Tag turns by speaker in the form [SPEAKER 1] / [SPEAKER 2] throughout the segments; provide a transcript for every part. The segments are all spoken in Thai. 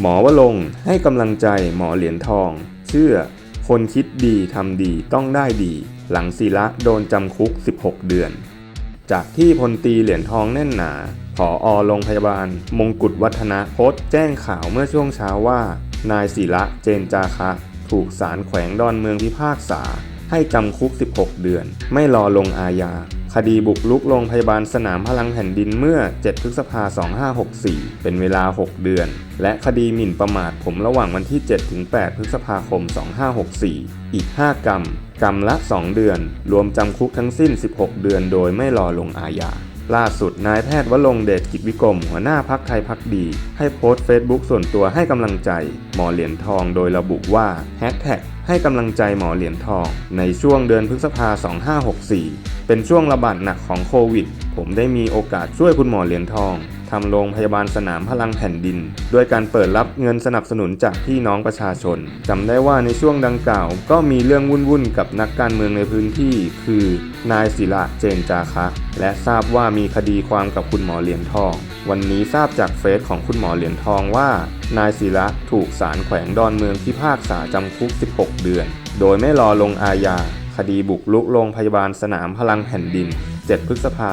[SPEAKER 1] หมอวลงให้กำลังใจหมอเหรียญทอง เชื่อ คนคิดดีทำดีต้องได้ดี หลังศิระโดนจำคุก 16 เดือน จากที่พลตีเหรียญทองแน่นหนาผออโรงพยาบาล มงกุฎวัฒนะโพสต์แจ้งข่าวเมื่อช่วงเช้าว่า นายศิระเจนจาคะ ถูกศาลแขวงดอนเมืองพิพากษา ให้จำคุก 16 เดือน ไม่รอลงอาญา คดีบุกลุกโรงพยาบาลสนามพลังแผ่นดินเมื่อ 7 พฤษภา 2564 เป็นเวลา 6 เดือน และคดีหมิ่นประมาทผมระหว่างวันที่7-8พฤษภาคม 2564 อีก 5 กรรม กรรมละ 2 เดือน รวมจำคุกทั้งสิ้น 16 เดือน โดยไม่รอลงอาญา ล่าสุดนายแพทย์วรงเดชกิจวิกรมหัวหน้าพักไทยพักดี ให้โพสต์เฟซบุ๊กส่วนตัวให้กำลังใจ หมอเหรียญทองโดยระบุว่าแฮชแท็กให้กำลังใจหมอเหรียญทอง ในช่วงเดือนพฤษภา 2564 เป็นช่วงระบาดหนักของโควิด ผมได้มีโอกาสช่วยคุณหมอเหรียญทองทำโรงพยาบาลสนามพลังแผ่นดิน ด้วยการเปิดรับเงินสนับสนุนจากพี่น้องประชาชนจำได้ว่าในช่วงดังกล่าว ก็มีเรื่องวุ่นๆกับนักการเมืองในพื้นที่ คือนายศิระเจนจาคะและทราบว่ามีคดีความกับคุณหมอเหรียญทอง วันนี้ทราบจากเฟซของคุณหมอเหรียญทองว่า นายศิระถูกศาลแขวงดอนเมืองพิพากษาจำคุก 16 เดือน โดยไม่รอลงอาญาคดีบุกลุกโรงพยาบาลสนามพลังแผ่นดิน 7 พฤษภา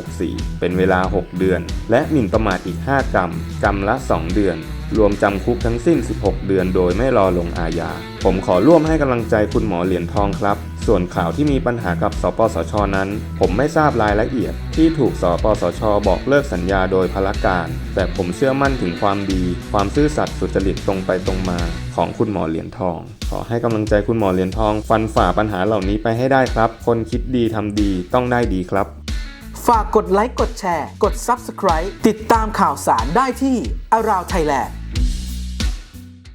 [SPEAKER 1] 2564 เป็นเวลา 6 เดือน และหมิ่นประมาทอีก 5 กรรม กรรมละ 2 เดือน รวมจำคุกทั้งสิ้น 16 เดือนโดยไม่รอลงอาญา ผมขอร่วมให้กำลังใจคุณหมอเหรียญทองครับ ส่วนข่าวที่มีปัญหากับสปสชนั้น ผมไม่ทราบรายละเอียด ที่ถูกสปสชบอกเลิกสัญญาโดยพละการ แต่ผมเชื่อมั่นถึงความดี ความซื่อสัตย์สุจริตตรงไปตรงมา ของคุณหมอเหรียญทอง ขอให้กำลังใจคุณหมอเหรียญทอง ฟันฝ่าปัญหาเหล่านี้ไปให้ได้ครับ คนคิดดีทำดีต้องได้ดีครับ
[SPEAKER 2] ฝากกดไลค์กดแชร์ กด Subscribe ติดตามข่าวสารได้ที่ Around Thailand